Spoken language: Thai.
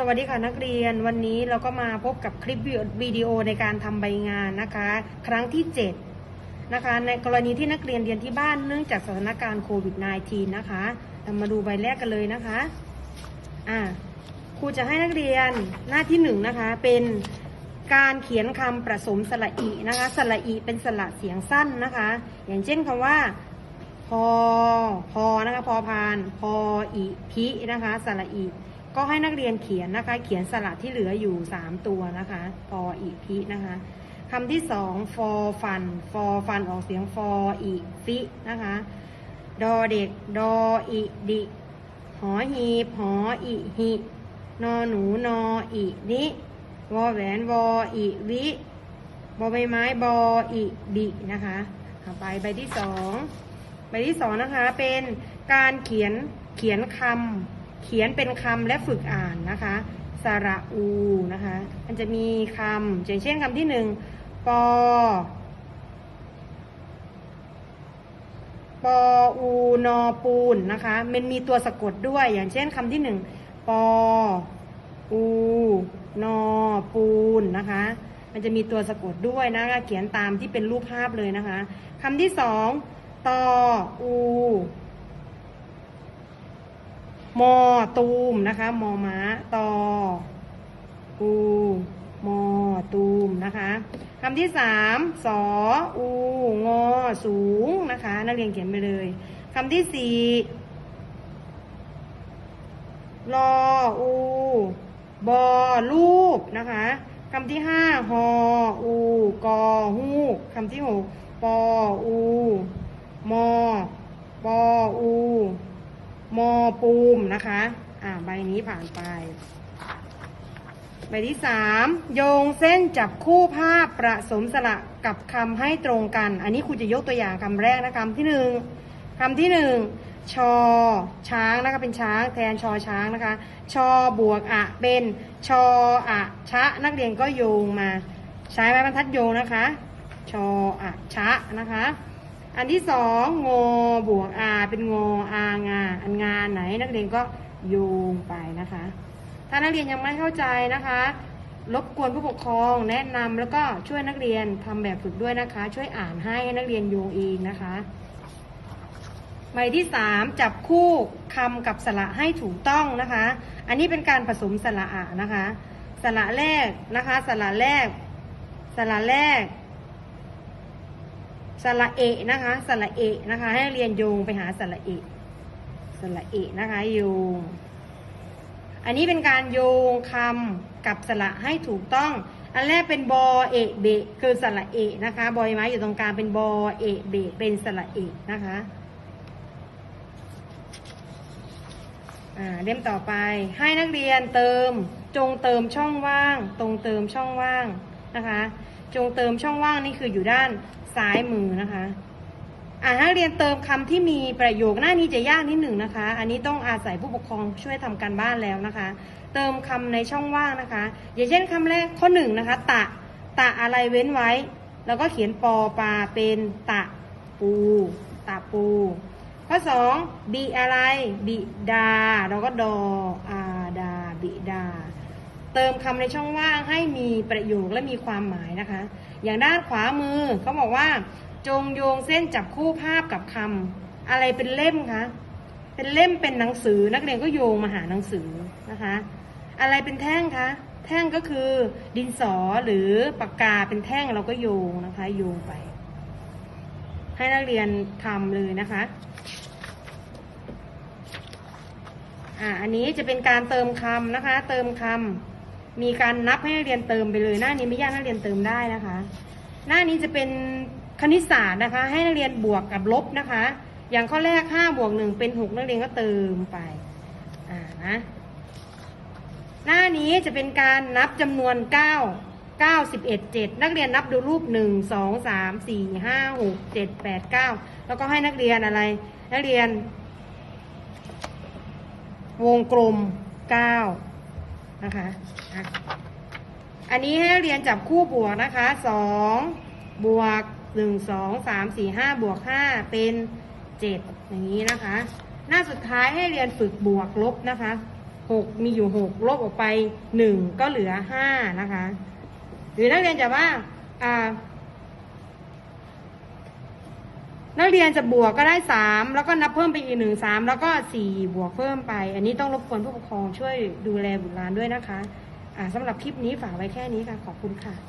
สวัสดีค่ะนักเรียนวันนี้เราก็มาพบกับคลิปวิดีโอในการทำใบงานนะคะ ครั้งที่ 7 นะคะ ในกรณีที่นักเรียนเรียนที่บ้านเนื่องจากสถานการณ์โควิด -19 นะคะเรามาดูใบแรกกันเลยนะคะอ่าครูจะให้นักเรียนหน้าที่หนึ่งนะคะเป็นการเขียนคำประสมสระอีนะคะสระอีเป็นสระเสียงสั้นนะคะ อย่างเช่นคำว่าพอพอนะคะพอพานพออีพินะคะสระอี ก็ให้นักเรียนเขียนนะคะ เขียนสระที่เหลืออยู่ 3 ตัวนะคะพออีพินะคะคำที่สองฟอฟันฟอฟันออกเสียงฟออีฟินะคะดอเด็กดออีดิหอหีบหออีหินอหนูนออีนิวอแหวนวออีวิบอใบไม้บออีบินะคะต่อไปใบที่สองใบที่สองนะคะเป็นการเขียนเขียนคำ เขียนเป็นคำและฝึกอ่านนะคะสระอูนะคะ มันจะมีคำอย่างเช่นคำที่หนึ่งปอปออูนอปูนนะคะ มันมีตัวสะกดด้วย อย่างเช่นคำที่หนึ่งปออูนอปูนนะคะ มันจะมีตัวสะกดด้วยนะคะ เขียนตามที่เป็นรูปภาพเลยนะคะคำที่สองตออู มอตูมนะคะ มอม้าตออูมอตูมนะคะคำที่สามสออูงอสูงนะคะ นักเรียนเขียนไปเลยคำที่สี่รออูบอลูกนะคะคำที่ห้าหออูกอฮูกคำที่หกปออูมอปออู มอปูมนะคะ อ่าใบนี้ผ่านไป ใบที่สามโยงเส้นจับคู่ภาพประสมสระกับคำให้ตรงกัน อันนี้ครูจะยกตัวอย่างคำแรกนะคำที่หนึ่งคำที่หนึ่งชอช้างนะคะเป็นช้างแทนชอช้างนะคะชอบวกอะเป็นชออะชะ นักเรียนก็โยงมา ใช้ไม้บรรทัดโยงนะคะ ชออะชะนะคะ อันที่สองงอบวกอาเป็นงออางาอันงานไหนนักเรียนก็โยงไปนะคะ ถ้านักเรียนยังไม่เข้าใจนะคะ รบกวนผู้ปกครองแนะนำแล้วก็ช่วยนักเรียนทำแบบฝึกด้วยนะคะ ช่วยอ่านให้นักเรียนโยงเองนะคะใบที่สามจับคู่คำกับสระให้ถูกต้องนะคะ อันนี้เป็นการผสมสระอะนะคะ สระแรกนะคะ สระแรก สระแรก สระเอะนะคะสระเอะนะคะ ให้นักเรียนโยงไปหาสระเอะสระเอะนะคะโยง อันนี้เป็นการโยงคำกับสระให้ถูกต้อง อันแรกเป็นบอเอะเบะคือสระเอะนะคะบอยไม้อยู่ตรงกลางเป็นบอเอะเบะเป็นสระเอะนะคะอ่าเล่มต่อไปให้นักเรียนเติมจงเติมช่องว่าง ตรงเติมช่องว่างนะคะ จงเติมช่องว่างนี่คืออยู่ด้านซ้ายมือนะคะ อ่านักเรียนเติมคำที่มีประโยคหน้านี้จะยากนิดหนึ่งนะคะ อันนี้ต้องอาศัยผู้ปกครองช่วยทำการบ้านแล้วนะคะ เติมคำในช่องว่างนะคะ อย่างเช่นคำแรกข้อหนึ่งนะคะ ตะ ตะอะไรเว้นไว้ แล้วก็เขียนปอปลาเป็นตะปูตะปูข้อสองบิอะไรบิดาเราก็ดออาดา บิดา เติมคำในช่องว่างให้มีประโยคและมีความหมายนะคะ อย่างด้านขวามือเขาบอกว่า จงโยงเส้นจับคู่ภาพกับคำอะไรเป็นเล่มคะเป็นเล่มเป็นหนังสือนักเรียนก็โยงมาหาหนังสือนะคะ อะไรเป็นแท่งคะแท่งก็คือดินสอหรือปากกาเป็นแท่งเราก็โยงนะคะ โยงไป ให้นักเรียนทำเลยนะคะอ่าอันนี้จะเป็นการเติมคำนะคะ เติมคำ มีการนับให้นักเรียนเติมไปเลย หน้านี้ไม่ยากนักเรียนเติมได้นะคะ หน้านี้จะเป็นคณิตศาสตร์นะคะ ให้นักเรียนบวกกับลบนะคะ อย่างข้อแรก5บวก1เป็น6นักเรียนก็เติมไปอ่านะหน้านี้จะเป็นการนับจำนวน 9 9 11 7 นักเรียนนับดูรูป 1 2 3 4 5 6 7 8 9 แล้วก็ให้นักเรียนอะไร นักเรียน วงกลม 9 นะคะ อันนี้ให้เรียนจับคู่บวกนะคะ2บวก1 2 3 4 5บวก5เป็น7อย่างนี้นะคะ หน้าสุดท้ายให้เรียนฝึกบวกลบนะคะหกมีอยู่หกลบออกไปหนึ่งก็เหลือห้านะคะ หรือนักเรียนจะว่าอ่านักเรียนจะบวกก็ได้สามแล้วก็นับเพิ่มไปอีกหนึ่งสามแล้วก็สี่บวกเพิ่มไป อันนี้ต้องรบกวนผู้ปกครองช่วยดูแลบุตรหลานด้วยนะคะ สำหรับคลิปนี้ฝากไว้แค่นี้ค่ะ ขอบคุณค่ะ